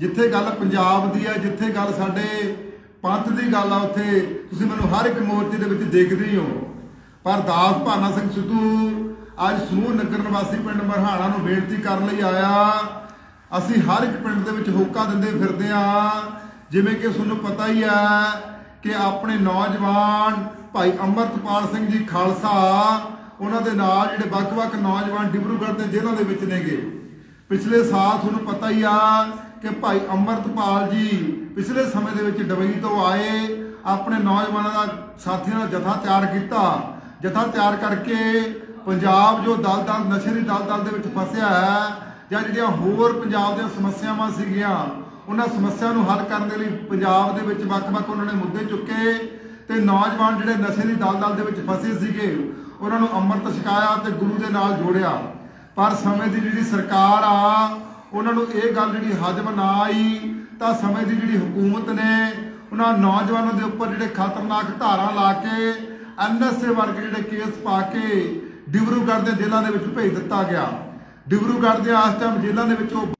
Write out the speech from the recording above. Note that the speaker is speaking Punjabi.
ਜਿੱਥੇ ਗੱਲ ਪੰਜਾਬ ਦੀ ਹੈ ਜਿੱਥੇ ਗੱਲ ਸਾਡੇ ਪੰਥ ਦੀ ਗੱਲ ਆ, ਉੱਥੇ ਤੁਸੀਂ ਮੈਨੂੰ ਹਰ ਇੱਕ ਮੋਰਚੇ ਦੇ ਵਿੱਚ ਦੇਖਦੇ ਹੋ ਪਰ ਦਾਸ ਭਾਨਾ ਸਿੰਘ ਸਿੱਧੂ ਅੱਜ ਸਮੂਹ ਨਗਰ ਨਿਵਾਸੀ ਪਿੰਡ ਮਰਹਾਣਾ ਨੂੰ ਬੇਨਤੀ ਕਰਨ ਲਈ ਆਇਆ। ਅਸੀਂ ਹਰ ਇੱਕ ਪਿੰਡ ਦੇ ਵਿੱਚ ਹੋਕਾ ਦਿੰਦੇ ਫਿਰਦੇ ਆ। ਜਿਵੇਂ ਕਿ ਤੁਹਾਨੂੰ ਪਤਾ ਹੀ ਹੈ ਕਿ ਆਪਣੇ ਨੌਜਵਾਨ ਭਾਈ ਅੰਮ੍ਰਿਤਪਾਲ ਸਿੰਘ ਜੀ ਖਾਲਸਾ, ਉਹਨਾਂ ਦੇ ਨਾਲ ਜਿਹੜੇ ਵੱਖ-ਵੱਖ ਨੌਜਵਾਨ ਡਿਬਰੂਗੜ੍ਹ ਦੇ ਜੇਲ੍ਹਾਂ ਦੇ ਵਿੱਚ ਨੇਗੇ। ਪਿਛਲੇ ਸਾਲ ਤੁਹਾਨੂੰ ਪਤਾ ਹੀ ਆ ਕਿ ਭਾਈ ਅੰਮ੍ਰਿਤਪਾਲ ਜੀ ਪਿਛਲੇ ਸਮੇਂ ਦੇ ਵਿੱਚ ਦੁਬਈ ਤੋਂ ਆਏ, ਆਪਣੇ ਨੌਜਵਾਨਾਂ ਦਾ ਸਾਥੀਆਂ ਦਾ ਜਥਾ ਤਿਆਰ ਕੀਤਾ। ਜਥਾ ਤਿਆਰ ਕਰਕੇ ਪੰਜਾਬ ਜੋ ਦਲ-ਦਲ, ਨਸ਼ੇ ਦੀ ਦਲ-ਦਲ ਦੇ ਵਿੱਚ ਫਸਿਆ ਹੈ, ਜਾਂ ਜਿਹੜੀਆਂ ਹੋਰ ਪੰਜਾਬ ਦੀਆਂ ਸਮੱਸਿਆਵਾਂ ਸੀਗੀਆਂ, ਉਹਨਾਂ ਸਮੱਸਿਆ ਨੂੰ ਹੱਲ ਕਰਨ ਦੇ ਲਈ ਪੰਜਾਬ ਦੇ ਵਿੱਚ ਵੱਖ-ਵੱਖ ਉਹਨਾਂ ਨੇ ਮੁੱਦੇ ਚੁੱਕੇ। ਤੇ ਨੌਜਵਾਨ ਜਿਹੜੇ ਨਸ਼ੇ ਦੀ ਦਲ-ਦਲ ਦੇ ਵਿੱਚ ਫਸੇ ਸੀਗੇ, ਉਹਨਾਂ ਨੂੰ ਅੰਮ੍ਰਿਤ ਛਕਾਇਆ ਤੇ ਗੁਰੂ ਦੇ ਨਾਲ ਜੋੜਿਆ। ਪਰ ਸਮੇਂ ਦੀ ਜਿਹੜੀ ਸਰਕਾਰ ਆ, ਉਹਨਾਂ ਨੂੰ ਇਹ ਗੱਲ ਜਿਹੜੀ ਹਜਮ ਨਾ ਆਈ, ਤਾਂ ਸਮੇਂ ਦੀ ਜਿਹੜੀ ਹਕੂਮਤ ਨੇ ਉਹਨਾਂ ਨੌਜਵਾਨਾਂ ਦੇ ਉੱਪਰ ਜਿਹੜੇ ਖਤਰਨਾਕ ਧਾਰਾਂ ਲਾ ਕੇ ਐਨਐਸਏ ਵਰਗੇ ਜਿਹੜੇ ਕੇਸ ਪਾ ਕੇ ਡਿਬਰੂਗੜ੍ਹ ਦੇ ਜੇਲ੍ਹਾਂ ਦੇ ਵਿੱਚ ਭੇਜ ਦਿੱਤਾ ਗਿਆ। ਡਿਬਰੂਗੜ੍ਹ ਦੇ ਆਸ ਟਾਈਮ ਜੇਲ੍ਹਾਂ ਦੇ ਵਿੱਚ ਉਹ